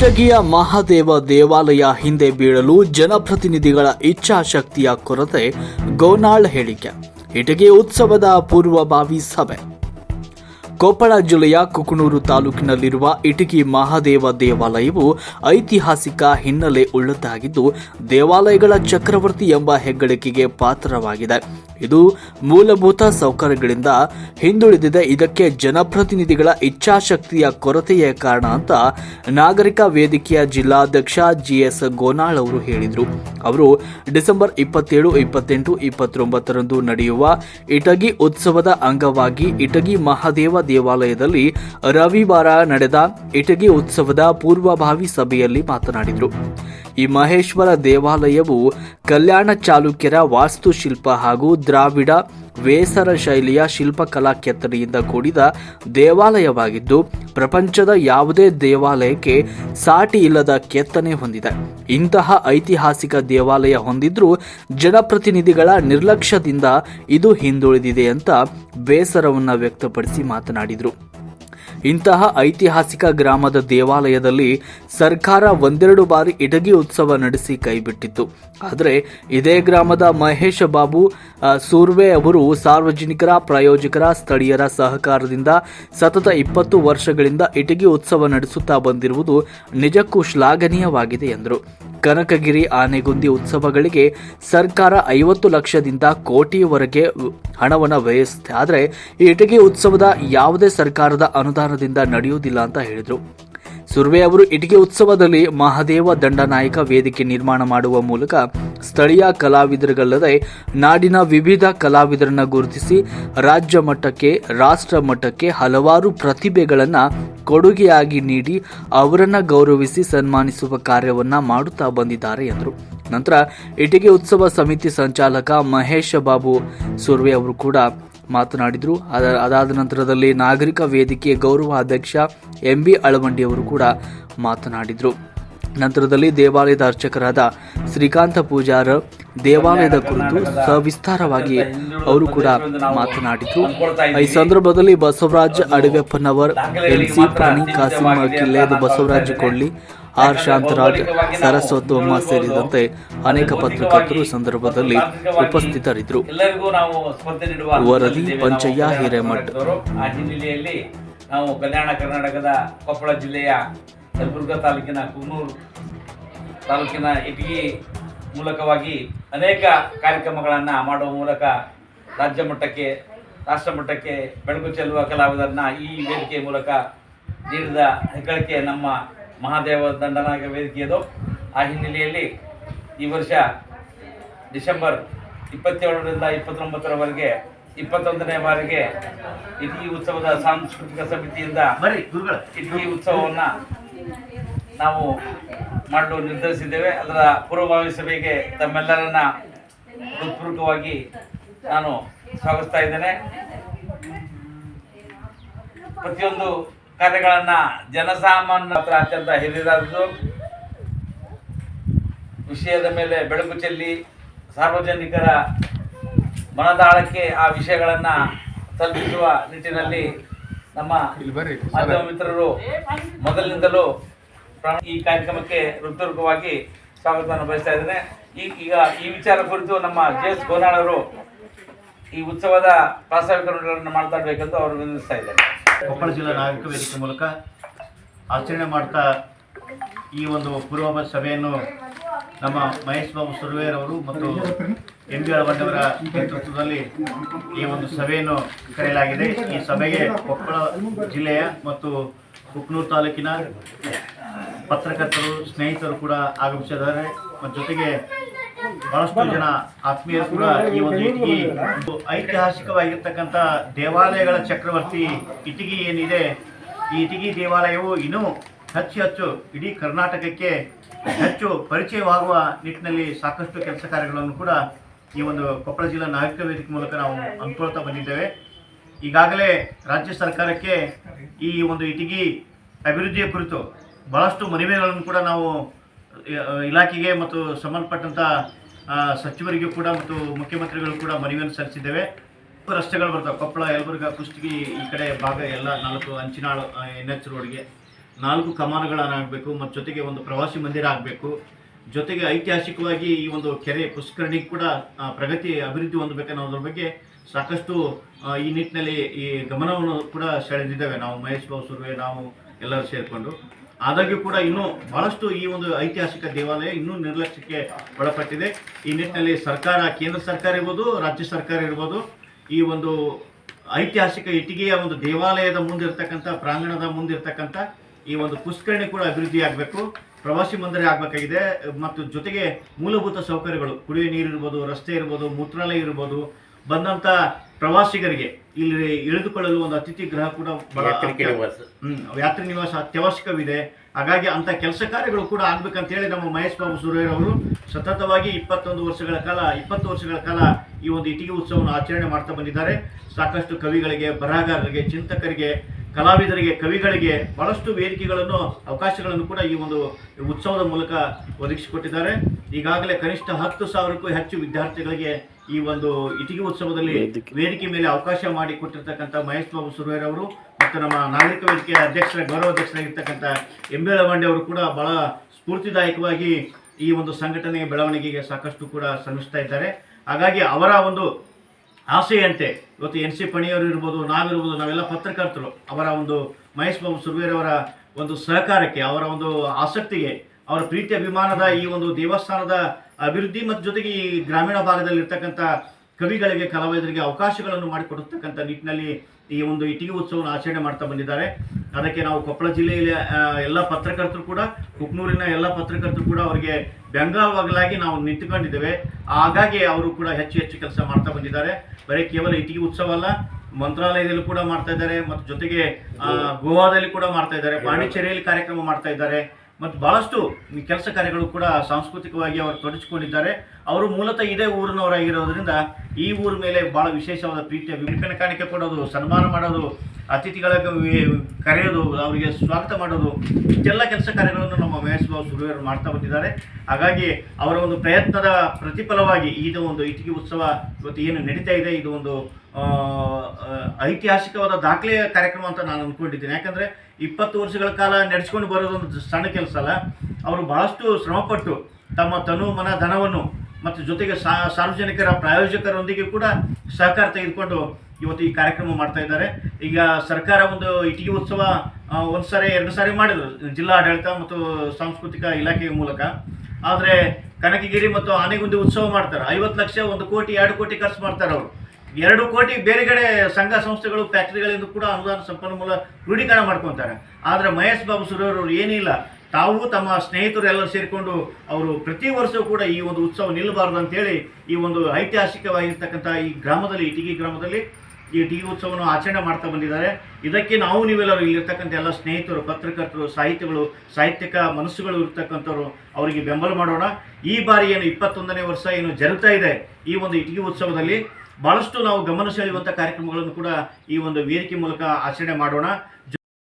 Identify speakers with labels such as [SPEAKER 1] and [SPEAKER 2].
[SPEAKER 1] ಇಟಗಿಯ ಮಹಾದೇವ ದೇವಾಲಯ ಹಿಂದೆ ಬೀಳಲು ಜನಪ್ರತಿನಿಧಿಗಳ ಇಚ್ಛಾಶಕ್ತಿಯ ಕೊರತೆ ಗೋನಾಳ್ ಹೇಳಿಕೆ. ಇಟಗಿ ಉತ್ಸವದ ಪೂರ್ವಭಾವಿ ಸಭೆ. ಕೊಪ್ಪಳ ಜಿಲ್ಲೆಯ ಕುಕನೂರು ತಾಲೂಕಿನಲ್ಲಿರುವ ಇಟಗಿ ಮಹಾದೇವ ದೇವಾಲಯವು ಐತಿಹಾಸಿಕ ಹಿನ್ನೆಲೆ ಉಳ್ಳದ್ದಾಗಿದ್ದು, ದೇವಾಲಯಗಳ ಚಕ್ರವರ್ತಿ ಎಂಬ ಹೆಗ್ಗಳಿಕೆಗೆ ಪಾತ್ರವಾಗಿದೆ. ಇದು ಮೂಲಭೂತ ಸೌಕರ್ಯಗಳಿಂದ ಹಿಂದುಳಿದಿದೆ. ಇದಕ್ಕೆ ಜನಪ್ರತಿನಿಧಿಗಳ ಇಚ್ಛಾಶಕ್ತಿಯ ಕೊರತೆಯೇ ಕಾರಣ ಅಂತ ನಾಗರಿಕ ವೇದಿಕೆಯ ಜಿಲ್ಲಾಧ್ಯಕ್ಷ ಜಿಎಸ್ ಗೋನಾಳ್ ಅವರು ಹೇಳಿದರು. ಅವರು ಡಿಸೆಂಬರ್ ಇಪ್ಪತ್ತೇಳು, ಇಪ್ಪತ್ತೆಂಟು, ಇಪ್ಪತ್ತೊಂಬತ್ತರಂದು ನಡೆಯುವ ಇಟಗಿ ಉತ್ಸವದ ಅಂಗವಾಗಿ ಇಟಗಿ ಮಹಾದೇವ ದೇವಾಲಯದಲ್ಲಿ ರವಿವಾರ ನಡೆದ ಇಟಗಿ ಉತ್ಸವದ ಪೂರ್ವಭಾವಿ ಸಭೆಯಲ್ಲಿ ಮಾತನಾಡಿದರು. ಈ ಮಹೇಶ್ವರ ದೇವಾಲಯವು ಕಲ್ಯಾಣ ಚಾಲುಕ್ಯರ ವಾಸ್ತುಶಿಲ್ಪ ಹಾಗೂ ದ್ರಾವಿಡ ವೇಸರ ಶೈಲಿಯ ಶಿಲ್ಪಕಲಾ ಕೆತ್ತನೆಯಿಂದ ಕೂಡಿದ ದೇವಾಲಯವಾಗಿದ್ದು, ಪ್ರಪಂಚದ ಯಾವುದೇ ದೇವಾಲಯಕ್ಕೆ ಸಾಟಿ ಇಲ್ಲದ ಕೆತ್ತನೆ ಹೊಂದಿದೆ. ಇಂತಹ ಐತಿಹಾಸಿಕ ದೇವಾಲಯ ಹೊಂದಿದ್ರೂ ಜನಪ್ರತಿನಿಧಿಗಳ ನಿರ್ಲಕ್ಷ್ಯದಿಂದ ಇದು ಹಿಂದುಳಿದಿದೆ ಅಂತ ಬೇಸರವನ್ನು ವ್ಯಕ್ತಪಡಿಸಿ ಮಾತನಾಡಿದರು. ಇಂತಹ ಐತಿಹಾಸಿಕ ಗ್ರಾಮದ ದೇವಾಲಯದಲ್ಲಿ ಸರ್ಕಾರ ಒಂದೆರಡು ಬಾರಿ ಇಡಗಿ ಉತ್ಸವ ನಡೆಸಿ ಕೈಬಿಟ್ಟಿತ್ತು. ಆದರೆ ಇದೇ ಗ್ರಾಮದ ಮಹೇಶ ಬಾಬು ಸೂರ್ವೆ ಅವರು ಸಾರ್ವಜನಿಕರ, ಪ್ರಾಯೋಜಕರ, ಸ್ಥಳೀಯರ ಸಹಕಾರದಿಂದ ಸತತ ಇಪ್ಪತ್ತು ವರ್ಷಗಳಿಂದ ಇಟಗಿ ಉತ್ಸವ ನಡೆಸುತ್ತಾ ಬಂದಿರುವುದು ನಿಜಕ್ಕೂ ಶ್ಲಾಘನೀಯವಾಗಿದೆ ಎಂದರು. ಕನಕಗಿರಿ, ಆನೆಗುಂದಿ ಉತ್ಸವಗಳಿಗೆ ಸರ್ಕಾರ ಐವತ್ತು ಲಕ್ಷದಿಂದ ಕೋಟಿಯವರೆಗೆ ಹಣವನ್ನು ವ್ಯಯಿಸುತ್ತೆ. ಆದರೆ ಈ ಇಟಗಿ ಉತ್ಸವದ ಯಾವುದೇ ಸರ್ಕಾರದ ಅನುದಾನದಿಂದ ನಡೆಯುವುದಿಲ್ಲ ಅಂತ ಹೇಳಿದರು. ಸುರ್ವೆ ಅವರು ಇಟಗಿ ಉತ್ಸವದಲ್ಲಿ ಮಹಾದೇವ ದಂಡನಾಯಕ ವೇದಿಕೆ ನಿರ್ಮಾಣ ಮಾಡುವ ಮೂಲಕ ಸ್ಥಳೀಯ ಕಲಾವಿದರಿಗಲ್ಲದೆ ನಾಡಿನ ವಿವಿಧ ಕಲಾವಿದರನ್ನ ಗುರುತಿಸಿ ರಾಜ್ಯ ಮಟ್ಟಕ್ಕೆ, ರಾಷ್ಟ್ರ ಮಟ್ಟಕ್ಕೆ ಹಲವಾರು ಪ್ರತಿಭೆಗಳನ್ನು ಕೊಡುಗೆಯಾಗಿ ನೀಡಿ ಅವರನ್ನ ಗೌರವಿಸಿ ಸನ್ಮಾನಿಸುವ ಕಾರ್ಯವನ್ನ ಮಾಡುತ್ತಾ ಬಂದಿದ್ದಾರೆ ಎಂದರು. ನಂತರ ಇಟಿಗೆ ಉತ್ಸವ ಸಮಿತಿ ಸಂಚಾಲಕ ಮಹೇಶ ಬಾಬು ಸುರ್ವೆ ಅವರು ಕೂಡ ಮಾತನಾಡಿದರು. ಅದ- ಅದಾದ ನಂತರದಲ್ಲಿ ನಾಗರಿಕ ವೇದಿಕೆ ಗೌರವ ಅಧ್ಯಕ್ಷ ಎಂ ಬಿ ಅಳವಂಡಿ ಅವರು ಕೂಡ ಮಾತನಾಡಿದರು. ನಂತರದಲ್ಲಿ ದೇವಾಲಯದ ಅರ್ಚಕರಾದ ಶ್ರೀಕಾಂತ ಪೂಜಾರ ದೇವಾಲಯದ ಕುರಿತು ಸವಿಸ್ತಾರವಾಗಿ ಅವರು ಕೂಡ ಮಾತನಾಡಿದರು ಈ ಸಂದರ್ಭದಲ್ಲಿ ಬಸವರಾಜ್ ಅಡವೆಪ್ಪನವರ್ ಎನ್ಸಿ ಪ್ರಾಣಿ ಕಾಸಿಂ ಕಿಲ್ಲೇದು ಬಸವರಾಜ್ ಕೊಳ್ಳಿ, ಆರ್ ಶಾಂತರಾಜ್, ಸರಸ್ವತಮ್ಮ ಸೇರಿದಂತೆ ಅನೇಕ ಪತ್ರಕರ್ತರು ಸಂದರ್ಭದಲ್ಲಿ ಉಪಸ್ಥಿತರಿದ್ದರು ವರದಿ ಪಂಚಯ್ಯ ಹಿರೇಮಠ್.
[SPEAKER 2] ನಾವು ಕಲ್ಯಾಣ ಕರ್ನಾಟಕದ ಕೊಪ್ಪಳ ಜಿಲ್ಲೆಯ ಯಲಬುರ್ಗಾ ತಾಲೂಕಿನ ಕುನ್ನೂರು ತಾಲೂಕಿನ ಇಟಗಿ ಮೂಲಕವಾಗಿ ಅನೇಕ ಕಾರ್ಯಕ್ರಮಗಳನ್ನು ಮಾಡುವ ಮೂಲಕ ರಾಜ್ಯ ಮಟ್ಟಕ್ಕೆ ರಾಷ್ಟ್ರ ಮಟ್ಟಕ್ಕೆ ಬೆಳಕು ಚೆಲ್ಲುವ ಕಲಾವಿದರನ್ನ ಈ ವೇದಿಕೆಯ ಮೂಲಕ ನೀಡಿದ ಹೆಗ್ಗಳಿಕೆ ನಮ್ಮ ಮಹಾದೇವ ದಂಡನಾಯಕ ವೇದಿಕೆಯದು. ಆ ಹಿನ್ನೆಲೆಯಲ್ಲಿ ಈ ವರ್ಷ ಡಿಸೆಂಬರ್ ಇಪ್ಪತ್ತೇಳರಿಂದ ಇಪ್ಪತ್ತೊಂಬತ್ತರವರೆಗೆ ಇಪ್ಪತ್ತೊಂದನೇ ಬಾರಿಗೆ ಇಟಗಿ ಉತ್ಸವದ ಸಾಂಸ್ಕೃತಿಕ ಸಮಿತಿಯಿಂದ ಇಟಗಿ ಉತ್ಸವವನ್ನು ನಾವು ಮಾಡಲು ನಿರ್ಧರಿಸಿದ್ದೇವೆ. ಅದರ ಪೂರ್ವಭಾವಿ ಸಭೆಗೆ ತಮ್ಮೆಲ್ಲರನ್ನ ಹೃತ್ಪೂರ್ವಕವಾಗಿ ನಾನು ಸ್ವಾಗತಿಸ್ತಾ ಇದ್ದೇನೆ. ಪ್ರತಿಯೊಂದು ಕಾರ್ಯಗಳನ್ನ ಜನಸಾಮಾನ್ಯ ಹತ್ರ ಅತ್ಯಂತ ಹಿರಿಯರಾದದ್ದು. ವಿಷಯದ ಮೇಲೆ ಬೆಳಕು ಚೆಲ್ಲಿ ಸಾರ್ವಜನಿಕರ ಮನದಾಳಕ್ಕೆ ಆ ವಿಷಯಗಳನ್ನ ತಲುಪಿಸುವ ನಿಟ್ಟಿನಲ್ಲಿ ನಮ್ಮ ಮಾಧ್ಯಮ ಮಿತ್ರರು ಮೊದಲಿನಿಂದಲೂ ಈ ಕಾರ್ಯಕ್ರಮಕ್ಕೆ ಹೃತ್ಪೂರ್ವಕವಾಗಿ ಸ್ವಾಗತವನ್ನು ಬಯಸ್ತಾ ಇದ್ದೇನೆ. ಈಗ ಈ ವಿಚಾರ ಕುರಿತು ನಮ್ಮ ಜೆ ಎಸ್ ಗೋನಾಳವರು ಈ ಉತ್ಸವದ ಪ್ರಾಸ್ತಾವಿಕ ಮಾಡ್ತಾ ಅವರು ವಿನಂತಿಸ್ತಾ ಇದ್ದಾರೆ.
[SPEAKER 3] ಕೊಪ್ಪಳ ಜಿಲ್ಲಾ ನಾಗರಿಕ ವೇದಿಕೆ ಮೂಲಕ ಆಚರಣೆ ಮಾಡ್ತಾ ಈ ಒಂದು ಪೂರ್ವಭಾವಿ ಸಭೆಯನ್ನು ನಮ್ಮ ಮಹೇಶ್ ಬಾಬು ಸುರ್ವೇರ್ ಅವರು ಮತ್ತು ಎಂ ಬಿ ಅಳವಂಡವರ ನೇತೃತ್ವದಲ್ಲಿ ಈ ಒಂದು ಸಭೆಯನ್ನು ಕರೆಯಲಾಗಿದೆ. ಈ ಸಭೆಗೆ ಕೊಪ್ಪಳ ಜಿಲ್ಲೆಯ ಮತ್ತು ಕುಕ್ನೂರು ತಾಲೂಕಿನ ಪತ್ರಕರ್ತರು, ಸ್ನೇಹಿತರು ಕೂಡ ಆಗಮಿಸಿದ್ದಾರೆ. ಜೊತೆಗೆ ಬಹಳಷ್ಟು ಜನ ಆತ್ಮೀಯರು ಕೂಡ ಈ ಒಂದು ಇಟಗಿ ಐತಿಹಾಸಿಕವಾಗಿರ್ತಕ್ಕಂಥ ದೇವಾಲಯಗಳ ಚಕ್ರವರ್ತಿ ಇಟಗಿ ಏನಿದೆ, ಈ ಇಟಗಿ ದೇವಾಲಯವು ಇನ್ನೂ ಹೆಚ್ಚು ಹೆಚ್ಚು ಇಡೀ ಕರ್ನಾಟಕಕ್ಕೆ ಹೆಚ್ಚು ಪರಿಚಯವಾಗುವ ನಿಟ್ಟಿನಲ್ಲಿ ಸಾಕಷ್ಟು ಕೆಲಸ ಕಾರ್ಯಗಳನ್ನು ಕೂಡ ಈ ಒಂದು ಕೊಪ್ಪಳ ಜಿಲ್ಲಾ ನಾಗರಿಕ ವೇದಿಕೆ ಮೂಲಕ ನಾವು ಅನುಕೂಲತಾ ಬಂದಿದ್ದೇವೆ. ಈಗಾಗಲೇ ರಾಜ್ಯ ಸರ್ಕಾರಕ್ಕೆ ಈ ಒಂದು ಇಟಗಿ ಅಭಿವೃದ್ಧಿಯ ಕುರಿತು ಬಹಳಷ್ಟು ಮನವಿಗಳನ್ನು ಕೂಡ ನಾವು ಇಲಾಖೆಗೆ ಮತ್ತು ಸಂಬಂಧಪಟ್ಟಂಥ ಸಚಿವರಿಗೂ ಕೂಡ ಮತ್ತು ಮುಖ್ಯಮಂತ್ರಿಗಳು ಕೂಡ ಮನವಿಯನ್ನು ಸಲ್ಲಿಸಿದ್ದೇವೆ. ರಸ್ತೆಗಳು ಬರ್ತವೆ. ಕೊಪ್ಪಳ, ಯಲಬುರ್ಗ, ಕುಷ್ಟಗಿ ಈ ಕಡೆ ಭಾಗ ಎಲ್ಲ ನಾಲ್ಕು ಅಂಚಿನಾಳು ಎನ್ ಎಚ್ ರೋಡ್ಗೆ. ನಾಲ್ಕು ಕಮಾನುಗಳನ್ನಾಗಬೇಕು ಮತ್ತು ಜೊತೆಗೆ ಒಂದು ಪ್ರವಾಸಿ ಮಂದಿರ ಆಗಬೇಕು ಜೊತೆಗೆ ಐತಿಹಾಸಿಕವಾಗಿ ಈ ಒಂದು ಕೆರೆ ಪುಷ್ಕರಣಿ ಕೂಡ ಪ್ರಗತಿ, ಅಭಿವೃದ್ಧಿ ಹೊಂದಬೇಕು ಅನ್ನೋದ್ರ ಬಗ್ಗೆ ಸಾಕಷ್ಟು ಈ ನಿಟ್ಟಿನಲ್ಲಿ ಈ ಗಮನವನ್ನು ಕೂಡ ಸೆಳೆದಿದ್ದೇವೆ. ನಾವು ಮಹೇಶ್ ಬಾಬು ಸುರ್ವೆ, ನಾವು ಎಲ್ಲರೂ ಸೇರಿಕೊಂಡು. ಆದಾಗ್ಯೂ ಕೂಡ ಇನ್ನೂ ಬಹಳಷ್ಟು ಈ ಒಂದು ಐತಿಹಾಸಿಕ ದೇವಾಲಯ ಇನ್ನೂ ನಿರ್ಲಕ್ಷ್ಯಕ್ಕೆ ಒಳಪಟ್ಟಿದೆ. ಈ ನಿಟ್ಟಿನಲ್ಲಿ ಸರ್ಕಾರ, ಕೇಂದ್ರ ಸರ್ಕಾರ ಇರ್ಬೋದು, ರಾಜ್ಯ ಸರ್ಕಾರ ಇರ್ಬೋದು, ಈ ಒಂದು ಐತಿಹಾಸಿಕ ಇಟ್ಟಿಗೆಯ ಒಂದು ದೇವಾಲಯದ ಮುಂದಿರ್ತಕ್ಕಂಥ, ಪ್ರಾಂಗಣದ ಮುಂದಿರ್ತಕ್ಕಂಥ ಈ ಒಂದು ಪುಷ್ಕರಣಿ ಕೂಡ ಅಭಿವೃದ್ಧಿ ಆಗಬೇಕು. ಪ್ರವಾಸಿ ಮಂದಿರ ಆಗಬೇಕಾಗಿದೆ. ಮತ್ತು ಜೊತೆಗೆ ಮೂಲಭೂತ ಸೌಕರ್ಯಗಳು ಕುಡಿಯುವ ನೀರು ಇರ್ಬೋದು, ರಸ್ತೆ ಇರ್ಬೋದು, ಮೂತ್ರಾಲಯ ಇರ್ಬೋದು ಬಂದಂತ ಪ್ರವಾಸಿಗರಿಗೆ ಇಲ್ಲಿ ಇಳಿದುಕೊಳ್ಳಲು ಒಂದು ಅತಿಥಿ ಗೃಹ ಕೂಡ ಬಹಳ ಹ್ಮ್ ಯಾತ್ರಿ ನಿವಾಸ ಅತ್ಯವಶ್ಯಕವಿದೆ. ಹಾಗಾಗಿ ಅಂತ ಕೆಲಸ ಕಾರ್ಯಗಳು ಕೂಡ ಆಗ್ಬೇಕಂತ ಹೇಳಿ ನಮ್ಮ ಮಹೇಶ್ ಬಾಬು ಸುರೇರ್ ಅವರು ಸತತವಾಗಿ ಇಪ್ಪತ್ತೊಂದು ವರ್ಷಗಳ ಕಾಲ ಇಪ್ಪತ್ತು ವರ್ಷಗಳ ಕಾಲ ಈ ಒಂದು ಇಟಿಗೆ ಉತ್ಸವವನ್ನು ಆಚರಣೆ ಮಾಡ್ತಾ ಬಂದಿದ್ದಾರೆ. ಸಾಕಷ್ಟು ಕವಿಗಳಿಗೆ ಬರಹಗಾರರಿಗೆ ಚಿಂತಕರಿಗೆ ಕಲಾವಿದರಿಗೆ ಕವಿಗಳಿಗೆ ಬಹಳಷ್ಟು ವೇದಿಕೆಗಳನ್ನು ಅವಕಾಶಗಳನ್ನು ಕೂಡ ಈ ಒಂದು ಉತ್ಸವದ ಮೂಲಕ ಒದಗಿಸಿಕೊಟ್ಟಿದ್ದಾರೆ. ಈಗಾಗಲೇ ಕನಿಷ್ಠ ಹತ್ತು ಸಾವಿರಕ್ಕೂ ಹೆಚ್ಚು ವಿದ್ಯಾರ್ಥಿಗಳಿಗೆ ಈ ಒಂದು ಇಟಿಗೆ ಉತ್ಸವದಲ್ಲಿ ವೇದಿಕೆ. ಮೇಲೆ ಅವಕಾಶ ಮಾಡಿ ಕೊಟ್ಟಿರ್ತಕ್ಕಂಥ ಮಹೇಶ್ ಬಾಬು ಸುರ್ವೇರ್ ಅವರು ಮತ್ತು ನಮ್ಮ ನಾಗರಿಕ ವೇದಿಕೆಯ ಅಧ್ಯಕ್ಷರ ಗೌರವಾಧ್ಯಕ್ಷರಾಗಿರ್ತಕ್ಕಂಥ ಎಂ ಬಿ ಲವಂಡಿ ಅವರು ಕೂಡ ಬಹಳ ಸ್ಫೂರ್ತಿದಾಯಕವಾಗಿ ಈ ಒಂದು ಸಂಘಟನೆಯ ಬೆಳವಣಿಗೆಗೆ ಸಾಕಷ್ಟು ಕೂಡ ಶ್ರಮಿಸ್ತಾ ಇದ್ದಾರೆ. ಹಾಗಾಗಿ ಅವರ ಒಂದು ಆಸೆಯಂತೆ ಇವತ್ತು ಎನ್ ಸಿ ಪಣಿಯವರು ಇರ್ಬೋದು ನಾವಿರ್ಬೋದು ನಾವೆಲ್ಲ ಪತ್ರಕರ್ತರು ಅವರ ಒಂದು ಮಹೇಶ್ ಬಾಬು ಸುರ್ವೇರ್ ಅವರ ಒಂದು ಸಹಕಾರಕ್ಕೆ ಅವರ ಒಂದು ಆಸಕ್ತಿಗೆ ಅವರ ಪ್ರೀತಿ ಅಭಿಮಾನದ ಈ ಒಂದು ದೇವಸ್ಥಾನದ ಅಭಿವೃದ್ಧಿ ಮತ್ತು ಜೊತೆಗೆ ಈ ಗ್ರಾಮೀಣ ಭಾಗದಲ್ಲಿರ್ತಕ್ಕಂಥ ಕವಿಗಳಿಗೆ ಕಲಾವಿದರಿಗೆ ಅವಕಾಶಗಳನ್ನು ಮಾಡಿಕೊಡತಕ್ಕಂಥ ನಿಟ್ಟಿನಲ್ಲಿ ಈ ಒಂದು ಇಟಿಗೆ ಉತ್ಸವವನ್ನು ಆಚರಣೆ ಮಾಡ್ತಾ ಬಂದಿದ್ದಾರೆ. ಅದಕ್ಕೆ ನಾವು ಕೊಪ್ಪಳ ಜಿಲ್ಲೆಯಲ್ಲಿ ಎಲ್ಲ ಪತ್ರಕರ್ತರು ಕೂಡ ಕುಕ್ನೂರಿನ ಎಲ್ಲ ಪತ್ರಕರ್ತರು ಕೂಡ ಅವರಿಗೆ ಬೆಂಗಾಲವಾಗಲಾಗಿ ನಾವು ನಿಂತುಕೊಂಡಿದ್ದೇವೆ. ಹಾಗಾಗಿ ಅವರು ಕೂಡ ಹೆಚ್ಚು ಹೆಚ್ಚು ಕೆಲಸ ಮಾಡ್ತಾ ಬಂದಿದ್ದಾರೆ. ಬರೀ ಕೇವಲ ಇಟಿಗೆ ಉತ್ಸವ ಅಲ್ಲ ಮಂತ್ರಾಲಯದಲ್ಲಿ ಕೂಡ ಮಾಡ್ತಾ ಇದ್ದಾರೆ ಮತ್ತು ಜೊತೆಗೆ ಗೋವಾದಲ್ಲಿ ಕೂಡ ಮಾಡ್ತಾ ಇದ್ದಾರೆ. ಪಾಂಡಿಚೇರಿಯಲ್ಲಿ ಕಾರ್ಯಕ್ರಮ ಮಾಡ್ತಾ ಇದ್ದಾರೆ. ಮತ್ತು ಬಹಳಷ್ಟು ಕೆಲಸ ಕಾರ್ಯಗಳು ಕೂಡ ಸಾಂಸ್ಕೃತಿಕವಾಗಿ ಅವರು ತೊಡಚಿಕೊಂಡಿದ್ದಾರೆ ಅವರು ಮೂಲತಃ ಇದೇ ಊರಿನವರಾಗಿರೋದ್ರಿಂದ ಈ ಊರ ಮೇಲೆ ಬಹಳ ವಿಶೇಷವಾದ ಪ್ರೀತಿಯ ವಿಮುಖನ ಕಾಣಿಕೆ ಕೊಡೋದು, ಸನ್ಮಾನ ಮಾಡೋದು ಅತಿಥಿಗಳ ಕರೆಯೋದು, ಅವರಿಗೆ ಸ್ವಾಗತ ಮಾಡೋದು, ಇಷ್ಟೆಲ್ಲ ಕೆಲಸ ಕಾರ್ಯಗಳನ್ನು ನಮ್ಮ ಮಹೇಶ್ ಬಾಬು ಸುರುವರು ಮಾಡ್ತಾ ಬಂದಿದ್ದಾರೆ. ಹಾಗಾಗಿ ಅವರ ಒಂದು ಪ್ರಯತ್ನದ ಪ್ರತಿಫಲವಾಗಿ ಇದು ಒಂದು ಇಟಿಗೆ ಉತ್ಸವ ಇವತ್ತು ಏನು ನಡೀತಾ ಇದೆ, ಇದು ಒಂದು ಐತಿಹಾಸಿಕವಾದ ದಾಖಲೆಯ ಕಾರ್ಯಕ್ರಮ ಅಂತ ನಾನು ಅಂದ್ಕೊಂಡಿದ್ದೀನಿ ಯಾಕಂದರೆ ಇಪ್ಪತ್ತು ವರ್ಷಗಳ ಕಾಲ ನಡೆಸ್ಕೊಂಡು ಬರೋದೊಂದು ಸಣ್ಣ ಕೆಲಸ ಅಲ್ಲ. ಅವರು ಬಹಳಷ್ಟು ಶ್ರಮಪಟ್ಟು ತಮ್ಮ ತನು, ಮನ, ಧನವನ್ನು ಮತ್ತು ಜೊತೆಗೆ ಸಾರ್ವಜನಿಕರ ಪ್ರಾಯೋಜಕರೊಂದಿಗೆ ಕೂಡ ಸಹಕಾರ ತೆಗೆದುಕೊಂಡು ಇವತ್ತು ಈ ಕಾರ್ಯಕ್ರಮ ಮಾಡ್ತಾ ಇದ್ದಾರೆ. ಈಗ ಸರ್ಕಾರ ಒಂದು ಇಟಿಗೆ ಉತ್ಸವ ಒಂದು ಸಾರಿ, ಎರಡು ಸಾರಿ ಮಾಡಿದ್ರು, ಜಿಲ್ಲಾ ಆಡಳಿತ ಮತ್ತು ಸಾಂಸ್ಕೃತಿಕ ಇಲಾಖೆಯ ಮೂಲಕ. ಆದರೆ ಕನಕಗಿರಿ ಮತ್ತು ಆನೆಗುಂದಿ ಉತ್ಸವ ಮಾಡ್ತಾರೆ. ಐವತ್ತು ಲಕ್ಷ, ಒಂದು ಕೋಟಿ, ಎರಡು ಕೋಟಿ ಖರ್ಚು ಮಾಡ್ತಾರೆ ಅವರು. ಎರಡು ಕೋಟಿ ಬೇರೆ ಕಡೆ ಸಂಘ ಸಂಸ್ಥೆಗಳು, ಫ್ಯಾಕ್ಟ್ರಿಗಳಿಂದ ಕೂಡ ಅನುದಾನ ಸಂಪನ್ಮೂಲ ಕ್ರೋಢೀಕರಣ ಮಾಡ್ಕೊತಾರೆ. ಆದರೆ ಮಹೇಶ್ ಬಾಬು ಸುರವರು ಏನಿಲ್ಲ, ತಾವು ತಮ್ಮ ಸ್ನೇಹಿತರು ಎಲ್ಲರೂ ಸೇರಿಕೊಂಡು ಅವರು ಪ್ರತಿ ವರ್ಷವೂ ಕೂಡ ಈ ಒಂದು ಉತ್ಸವ ನಿಲ್ಲಬಾರದು ಅಂತೇಳಿ ಈ ಒಂದು ಐತಿಹಾಸಿಕವಾಗಿರ್ತಕ್ಕಂಥ ಈ ಗ್ರಾಮದಲ್ಲಿ, ಇಟಗಿ ಗ್ರಾಮದಲ್ಲಿ ಈ ಟಿ ಉತ್ಸವವನ್ನು ಆಚರಣೆ ಮಾಡ್ತಾ ಬಂದಿದ್ದಾರೆ. ಇದಕ್ಕೆ ನಾವು ನೀವೆಲ್ಲರೂ ಇಲ್ಲಿರ್ತಕ್ಕಂಥ ಎಲ್ಲ ಸ್ನೇಹಿತರು, ಪತ್ರಕರ್ತರು, ಸಾಹಿತಿಗಳು, ಸಾಹಿತ್ಯಕ ಮನಸ್ಸುಗಳು ಇರ್ತಕ್ಕಂಥವ್ರು ಅವರಿಗೆ ಬೆಂಬಲ ಮಾಡೋಣ. ಈ ಬಾರಿ ಏನು ಇಪ್ಪತ್ತೊಂದನೇ ವರ್ಷ ಏನು ಜರುಗ್ತಾ ಇದೆ ಈ ಒಂದು ಇಟಿಗಿ ಉತ್ಸವದಲ್ಲಿ ಬಹಳಷ್ಟು ನಾವು ಗಮನ ಸೆಳೆಯುವಂಥ ಕಾರ್ಯಕ್ರಮಗಳನ್ನು ಕೂಡ ಈ ಒಂದು ವೇದಿಕೆ ಮೂಲಕ ಆಚರಣೆ ಮಾಡೋಣ.